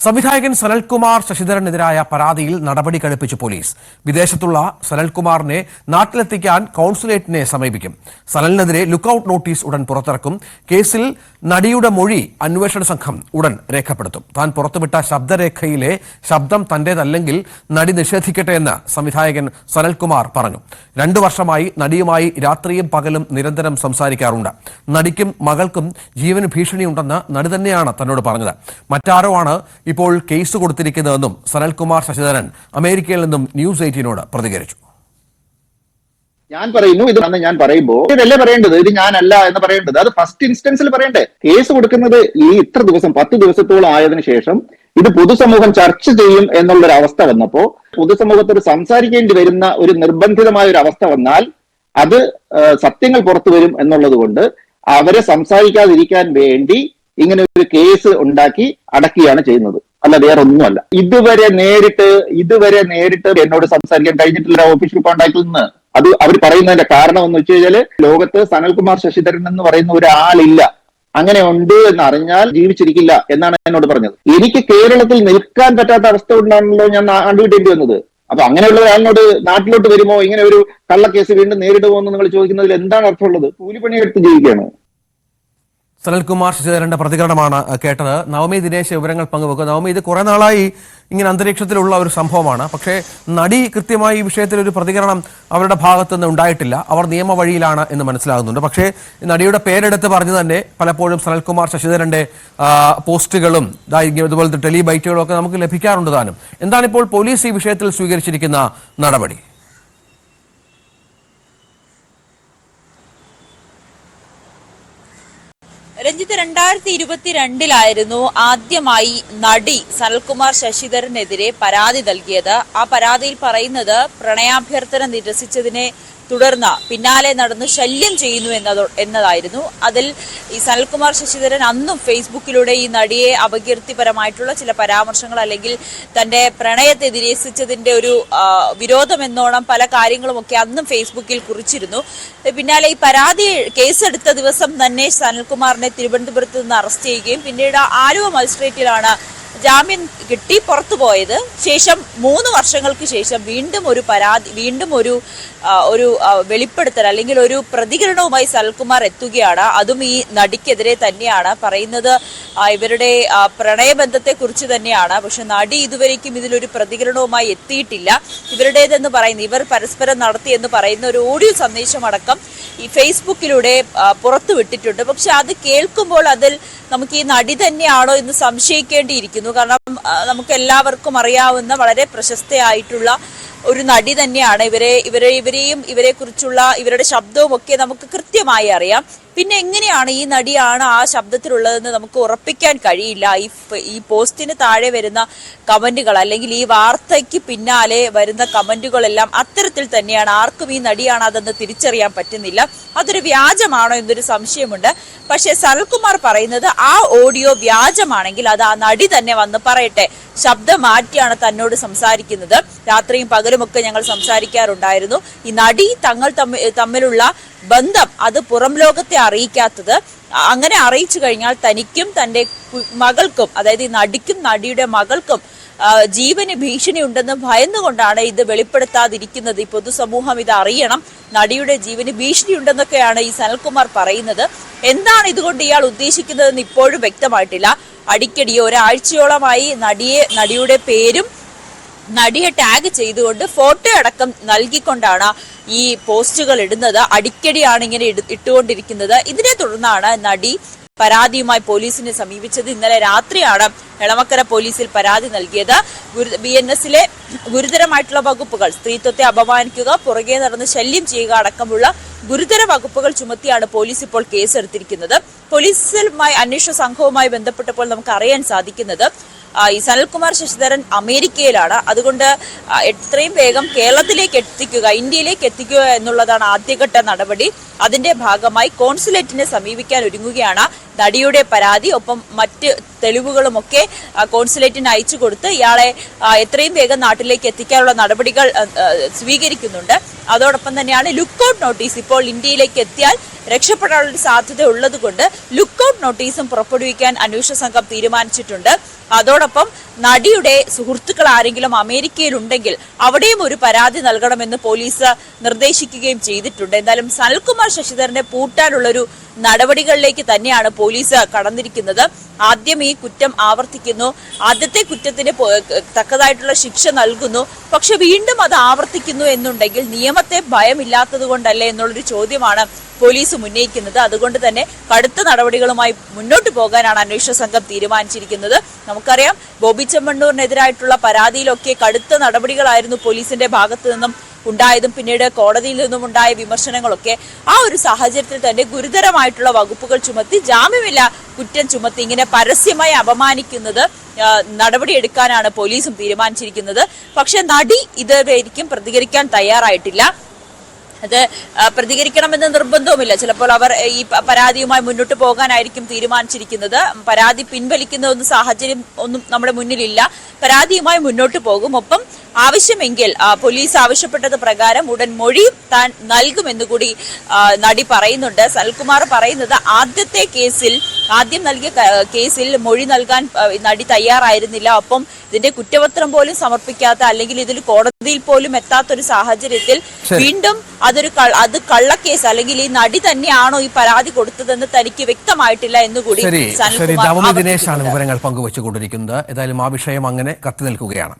സംവിധായകൻ സനൽകുമാർ ശശിധരനെതിരായ പരാതിയിൽ നടപടി കടുപ്പിച്ചു പോലീസ്. വിദേശത്തുള്ള സനൽകുമാറിനെ നാട്ടിലെത്തിക്കാൻ കോൺസുലേറ്റിനെ സമീപിക്കും. സനലിനെതിരെ ലുക്കൌട്ട് നോട്ടീസ് ഉടൻ പുറത്തിറക്കും. കേസിൽ നടിയുടെ മൊഴി അന്വേഷണ സംഘം ഉടൻ രേഖപ്പെടുത്തും. താൻ പുറത്തുവിട്ട ശബ്ദരേഖയിലെ ശബ്ദം തന്റേതല്ലെങ്കിൽ നടി നിഷേധിക്കട്ടെ എന്ന് സംവിധായകൻ സനൽകുമാർ പറഞ്ഞു. രണ്ടു വർഷമായി നടിയുമായി രാത്രിയും പകലും നിരന്തരം സംസാരിക്കാറുണ്ട്. നടിക്കും മകൾക്കും ജീവന് ഭീഷണിയുണ്ടെന്ന് നടി തന്നെയാണ് തന്നോട് പറഞ്ഞത്. മറ്റാരോ ആണ് ഇപ്പോൾ കേസ് കൊടുത്തിരിക്കുന്നതെന്നും സനൽകുമാർ ശശിധരൻ അമേരിക്കയിൽ നിന്നും ന്യൂസ് എയ്റ്റീനോട് പ്രതികരിച്ചു. ഞാൻ പറയുന്നു ഇത് അന്ന് ഞാൻ പറയുമ്പോൾ ഇതല്ലേ പറയേണ്ടത്? ഇത് ഞാനല്ല എന്ന് പറയേണ്ടത്. അത് ഫസ്റ്റ് ഇൻസ്റ്റൻസിൽ പറയണ്ടേ. കേസ് കൊടുക്കുന്നത് ഈ ഇത്ര ദിവസം പത്ത് ദിവസത്തോളം ആയതിനു ശേഷം ഇത് പൊതുസമൂഹം ചർച്ച ചെയ്യും എന്നുള്ളൊരു അവസ്ഥ വന്നപ്പോ പൊതുസമൂഹത്തോട് സംസാരിക്കേണ്ടി വരുന്ന ഒരു നിർബന്ധിതമായ ഒരു അവസ്ഥ വന്നാൽ അത് സത്യങ്ങൾ പുറത്തു വരും എന്നുള്ളത് കൊണ്ട് അവരെ സംസാരിക്കാതിരിക്കാൻ വേണ്ടി ഇങ്ങനെ ഒരു കേസ് ഉണ്ടാക്കി അടക്കുകയാണ് ചെയ്യുന്നത്. അല്ല വേറെ ഒന്നുമല്ല ഇതുവരെ നേരിട്ട് ഇതുവരെ നേരിട്ട് എന്നോട് സംസാരിക്കാൻ കഴിഞ്ഞിട്ടില്ല ഓഫീഷ്യൽ കോൺടാക്റ്റിൽ നിന്ന്. അത് അവർ പറയുന്നതിന്റെ കാരണം എന്ന് വെച്ച് കഴിഞ്ഞാൽ ലോകത്ത് സനൽകുമാർ ശശിധരൻ എന്ന് പറയുന്ന ഒരാളില്ല. അങ്ങനെ ഉണ്ട് എന്ന് അറിഞ്ഞാൽ ജീവിച്ചിരിക്കില്ല എന്നാണ് എന്നോട് പറഞ്ഞത്. എനിക്ക് കേരളത്തിൽ നിൽക്കാൻ പറ്റാത്ത അവസ്ഥ ഉണ്ടാണല്ലോ ഞാൻ കണ്ടുകിട്ടേണ്ടി വന്നത്. അപ്പൊ അങ്ങനെയുള്ള ഒരാളിനോട് നാട്ടിലോട്ട് വരുമോ? ഇങ്ങനെ ഒരു കള്ളക്കേസ് വീണ്ടും നേരിടുമോ എന്ന് നിങ്ങൾ ചോദിക്കുന്നതിൽ എന്താണ് അർത്ഥമുള്ളത്? കൂലിപ്പണിയെടുത്ത് ജീവിക്കുകയാണ്. സനൽകുമാർ ശശിധരന്റെ പ്രതികരണമാണ് കേട്ടത്. നവമി ദിനേശ് വിവരങ്ങൾ പങ്കുവെക്കുക നവമി ഇത് കുറെ നാളായി ഇങ്ങനെ അന്തരീക്ഷത്തിലുള്ള ഒരു സംഭവമാണ്. പക്ഷേ നടി കൃത്യമായി ഈ വിഷയത്തിൽ ഒരു പ്രതികരണം അവരുടെ ഭാഗത്തു നിന്ന് ഉണ്ടായിട്ടില്ല. അവർ നിയമ വഴിയിലാണ് എന്ന് മനസ്സിലാകുന്നുണ്ട്. പക്ഷേ നടിയുടെ പേരെടുത്ത് പറഞ്ഞു തന്നെ പലപ്പോഴും സനൽകുമാർ ശശിധരന്റെ പോസ്റ്റുകളും ഇതുപോലത്തെ ടെലി ബൈറ്റുകളും ഒക്കെ നമുക്ക് ലഭിക്കാറുണ്ട് താനും. എന്താണ് ഇപ്പോൾ പോലീസ് ഈ വിഷയത്തിൽ സ്വീകരിച്ചിരിക്കുന്ന നടപടി? രണ്ടായിരത്തി ഇരുപത്തിരണ്ടിലായിരുന്നു ആദ്യമായി നടി സനൽകുമാർ ശശിധരനെതിരെ പരാതി നൽകിയത്. ആ പരാതിയിൽ പറയുന്നത് പ്രണയാഭ്യർത്ഥന നിരസിച്ചതിനെ തുടർന്ന് പിന്നാലെ നടന്ന് ശല്യം ചെയ്യുന്നു എന്നതോ എന്നതായിരുന്നു. അതിൽ ഈ സനൽകുമാർ ശശിധരൻ അന്നും ഫേസ്ബുക്കിലൂടെ ഈ നടിയെ അപകീർത്തിപരമായിട്ടുള്ള ചില പരാമർശങ്ങൾ അല്ലെങ്കിൽ തന്റെ പ്രണയത്തെ നിരസിച്ചതിന്റെ ഒരു വിരോധം എന്നോണം പല കാര്യങ്ങളുമൊക്കെ അന്നും ഫേസ്ബുക്കിൽ കുറിച്ചിരുന്നു. പിന്നാലെ ഈ പരാതി കേസെടുത്ത ദിവസം തന്നെ സനൽകുമാറിനെ തിരുവനന്തപുരത്ത് നിന്ന് അറസ്റ്റ് ചെയ്യുകയും പിന്നീട് ആലുവ മജിസ്ട്രേറ്റിലാണ് ജാമ്യം കിട്ടി പുറത്തു പോയത് ശേഷം മൂന്ന് വർഷങ്ങൾക്ക് ശേഷം വീണ്ടും ഒരു പരാതി വീണ്ടും ഒരു ഒരു വെളിപ്പെടുത്തൽ അല്ലെങ്കിൽ ഒരു പ്രതികരണവുമായി സൽകുമാർ എത്തുകയാണ്. അതും ഈ നടിക്കെതിരെ തന്നെയാണ്. പറയുന്നത് ഇവരുടെ പ്രണയബന്ധത്തെ കുറിച്ച് തന്നെയാണ്. പക്ഷെ നടി ഇതുവരേക്കും ഇതിലൊരു പ്രതികരണവുമായി എത്തിയിട്ടില്ല. ഇവരുടേതെന്ന് പറയുന്ന ഇവർ പരസ്പരം നടത്തി എന്ന് പറയുന്ന ഒരു ഓഡിയോ സന്ദേശമടക്കം ഈ ഫേസ്ബുക്കിലൂടെ പുറത്തു വിട്ടിട്ടുണ്ട് പക്ഷെ അത് കേൾക്കുമ്പോൾ അതിൽ നമുക്ക് ഈ നടി തന്നെയാണോ എന്ന് സംശയിക്കേണ്ടിയിരിക്കുന്നു. കാരണം നമുക്ക് എല്ലാവർക്കും അറിയാവുന്ന വളരെ പ്രശസ്തയായിട്ടുള്ള ഒരു നടി തന്നെയാണ്. ഇവരെ ഇവരെ ഇവരെയും ഇവരെ കുറിച്ചുള്ള ഇവരുടെ ശബ്ദവും ഒക്കെ നമുക്ക് കൃത്യമായി അറിയാം. പിന്നെ എങ്ങനെയാണ് ഈ നടിയാണ് ആ ശബ്ദത്തിലുള്ളതെന്ന് നമുക്ക് ഉറപ്പിക്കാൻ കഴിയില്ല. ഈ ഈ പോസ്റ്റിന് താഴെ വരുന്ന കമന്റുകൾ അല്ലെങ്കിൽ ഈ വാർത്തയ്ക്ക് പിന്നാലെ വരുന്ന കമന്റുകളെല്ലാം അത്തരത്തിൽ തന്നെയാണ്. ആർക്കും ഈ നടിയാണ് അതെന്ന് തിരിച്ചറിയാൻ പറ്റുന്നില്ല. അതൊരു വ്യാജമാണോ എന്നൊരു സംശയമുണ്ട്. പക്ഷേ സനൽകുമാർ പറയുന്നത് ആ ഓഡിയോ വ്യാജമാണെങ്കിൽ അത് ആ നടി തന്നെ വന്ന് പറയട്ടെ. ശബ്ദം മാറ്റിയാണ് തന്നോട് സംസാരിക്കുന്നത്. രാത്രിയും പകലുമൊക്കെ ഞങ്ങൾ സംസാരിക്കാറുണ്ടായിരുന്നു. ഈ നടി തങ്ങൾ തമ്മി- തമ്മിലുള്ള ബന്ധം അത് പുറം ലോകത്തെ അറിയിക്കാത്തത്. അങ്ങനെ അറിയിച്ചു കഴിഞ്ഞാൽ തനിക്കും തന്റെ മകൾക്കും അതായത് ഈ നടിക്കും നടിയുടെ മകൾക്കും ജീവന് ഭീഷണി ഉണ്ടെന്ന് ഭയന്നുകൊണ്ടാണ് ഇത് വെളിപ്പെടുത്താതിരിക്കുന്നത്. ഈ പൊതുസമൂഹം ഇത് അറിയണം. നടിയുടെ ജീവന് ഭീഷണി ഉണ്ടെന്നൊക്കെയാണ് ഈ സനൽകുമാർ പറയുന്നത്. എന്താണ് ഇതുകൊണ്ട് ഇയാൾ ഉദ്ദേശിക്കുന്നതെന്ന് ഇപ്പോഴും വ്യക്തമായിട്ടില്ല. അടിക്കടി ഒരാഴ്ചയോളമായി നടിയെ നടിയുടെ പേരും നടിയെ ടാഗ് ചെയ്തുകൊണ്ട് ഫോട്ടോ അടക്കം നൽകിക്കൊണ്ടാണ് ഈ പോസ്റ്റുകൾ ഇടുന്നത്. അടിക്കടിയാണ് ഇങ്ങനെ ഇട- ഇട്ടുകൊണ്ടിരിക്കുന്നത്. ഇതിനെ തുടർന്നാണ് നടി പരാതിയുമായി പോലീസിനെ സമീപിച്ചത്. ഇന്നലെ രാത്രിയാണ് എളമക്കര പോലീസിൽ പരാതി നൽകിയത്. ബി എൻ എസിലെ ഗുരുതരമായിട്ടുള്ള വകുപ്പുകൾ സ്ത്രീത്വത്തെ അപമാനിക്കുക പുറകെ നടന്ന് ശല്യം ചെയ്യുക അടക്കമുള്ള ഗുരുതര വകുപ്പുകൾ ചുമത്തിയാണ് പോലീസ് ഇപ്പോൾ കേസെടുത്തിരിക്കുന്നത്. പോലീസുമായി അന്വേഷണ സംഘവുമായി ബന്ധപ്പെട്ടപ്പോൾ നമുക്ക് അറിയാൻ സാധിക്കുന്നത് ഈ സനൽകുമാർ ശശിധരൻ അമേരിക്കയിലാണ്. അതുകൊണ്ട് എത്രയും വേഗം കേരളത്തിലേക്ക് എത്തിക്കുക ഇന്ത്യയിലേക്ക് എത്തിക്കുക എന്നുള്ളതാണ് ആദ്യഘട്ട നടപടി. അതിന്റെ ഭാഗമായി കോൺസുലേറ്റിനെ സമീപിക്കാൻ ഒരുങ്ങുകയാണ്. നടിയുടെ പരാതി ഒപ്പം മറ്റ് തെളിവുകളുമൊക്കെ കോൺസുലേറ്റിന് അയച്ചു കൊടുത്ത് ഇയാളെ എത്രയും വേഗം നാട്ടിലേക്ക് എത്തിക്കാനുള്ള നടപടികൾ സ്വീകരിക്കുന്നുണ്ട്. അതോടൊപ്പം തന്നെയാണ് ലുക്ക് ഔട്ട് നോട്ടീസ് ഇപ്പോൾ ഇന്ത്യയിലേക്ക് എത്തിയാൽ രക്ഷപ്പെടാനുള്ള സാധ്യത ഉള്ളതുകൊണ്ട് ലുക്കൌട്ട് നോട്ടീസും പുറപ്പെടുവിക്കാൻ അന്വേഷണ സംഘം തീരുമാനിച്ചിട്ടുണ്ട്. അതോടൊപ്പം നടിയുടെ സുഹൃത്തുക്കൾ ആരെങ്കിലും അമേരിക്കയിൽ ഉണ്ടെങ്കിൽ അവിടെയും ഒരു പരാതി നൽകണമെന്ന് പോലീസ് നിർദ്ദേശിക്കുകയും ചെയ്തിട്ടുണ്ട്. എന്തായാലും സനൽകുമാർ ശശിധരനെ പൂട്ടാനുള്ള ഒരു നടപടികളിലേക്ക് തന്നെയാണ് പോലീസ് കടന്നിരിക്കുന്നത്. ആദ്യം ഈ കുറ്റം ആവർത്തിക്കുന്നു. ആദ്യത്തെ കുറ്റത്തിന് തക്കതായിട്ടുള്ള ശിക്ഷ നൽകുന്നു. പക്ഷെ വീണ്ടും അത് ആവർത്തിക്കുന്നു എന്നുണ്ടെങ്കിൽ നിയമത്തെ ഭയമില്ലാത്തത് കൊണ്ടല്ലേ എന്നുള്ളൊരു ചോദ്യമാണ് പോലീസ് ഉന്നയിക്കുന്നത്. അതുകൊണ്ട് തന്നെ കടുത്ത നടപടികളുമായി മുന്നോട്ട് പോകാനാണ് അന്വേഷണ സംഘം തീരുമാനിച്ചിരിക്കുന്നത്. നമുക്കറിയാം ബോബി ചെമ്മണ്ണൂരിനെതിരായിട്ടുള്ള പരാതിയിലൊക്കെ കടുത്ത നടപടികളായിരുന്നു പോലീസിന്റെ ഭാഗത്തു നിന്നും ഉണ്ടായതും പിന്നീട് കോടതിയിൽ നിന്നും ഉണ്ടായ വിമർശനങ്ങളൊക്കെ ആ ഒരു സാഹചര്യത്തിൽ തന്നെ ഗുരുതരമായിട്ടുള്ള വകുപ്പുകൾ ചുമത്തി ജാമ്യമില്ല കുറ്റം ചുമത്തി ഇങ്ങനെ പരസ്യമായി അപമാനിക്കുന്നത് നടപടിയെടുക്കാനാണ് പോലീസും തീരുമാനിച്ചിരിക്കുന്നത്. പക്ഷെ നടി ഇതുവരെയും പ്രതികരിക്കാൻ തയ്യാറായിട്ടില്ല. അത് പ്രതികരിക്കണമെന്ന് നിർബന്ധവുമില്ല. ചിലപ്പോൾ അവർ ഈ പരാതിയുമായി മുന്നോട്ട് പോകാനായിരിക്കും തീരുമാനിച്ചിരിക്കുന്നത്. പരാതി പിൻവലിക്കുന്ന ഒന്നും സാഹചര്യം ഒന്നും നമ്മുടെ മുന്നിലില്ല. പരാതിയുമായി മുന്നോട്ട് പോകും. ഒപ്പം ആവശ്യമെങ്കിൽ പോലീസ് ആവശ്യപ്പെട്ടത് പ്രകാരം ഉടൻ മൊഴി താൻ നൽകുമെന്നുകൂടി നടി പറയുന്നുണ്ട്. സൽകുമാർ പറയുന്നത് ആദ്യത്തെ കേസിൽ ആദ്യം നൽകിയ കേസിൽ മൊഴി നൽകാൻ നടി തയ്യാറായിരുന്നില്ല. ഒപ്പം ഇതിന്റെ കുറ്റപത്രം പോലും സമർപ്പിക്കാത്ത അല്ലെങ്കിൽ ഇതിൽ കോടതിയിൽ പോലും എത്താത്ത ഒരു സാഹചര്യത്തിൽ വീണ്ടും അതൊരു അത് കള്ളക്കേസ് അല്ലെങ്കിൽ ഈ നടി തന്നെയാണോ ഈ പരാതി കൊടുത്തതെന്ന് തനിക്ക് വ്യക്തമായിട്ടില്ല എന്നുകൂടി കൂടി ശരി ദിനേശാണ്. വിവരങ്ങൾ പങ്കുവച്ചുകൊണ്ടിരിക്കുന്നത്. ഏതായാലും ആ വിഷയം അങ്ങനെ കത്തി നിൽക്കുകയാണ്.